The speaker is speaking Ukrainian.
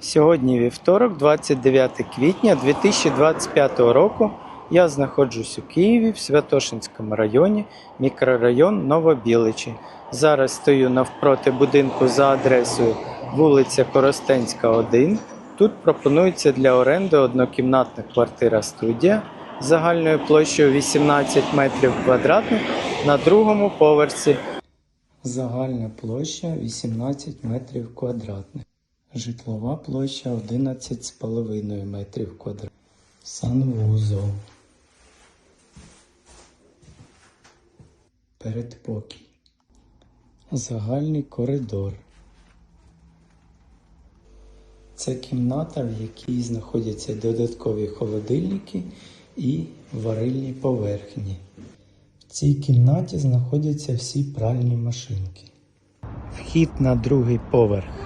Сьогодні вівторок, 29 квітня 2025 року. Я знаходжусь у Києві в Святошинському районі, мікрорайон Новобіличі. Зараз стою навпроти будинку за адресою вулиця Коростенська, 1. Тут пропонується для оренди однокімнатна квартира студія загальною площею 18 метрів квадратних на другому поверсі. Загальна площа 18 метрів квадратних. Житлова площа 11,5 метрів квадратних. Санвузол. Передпокій. Загальний коридор. Це кімната, в якій знаходяться додаткові холодильники і варильні поверхні. В цій кімнаті знаходяться всі пральні машинки. Вхід на другий поверх.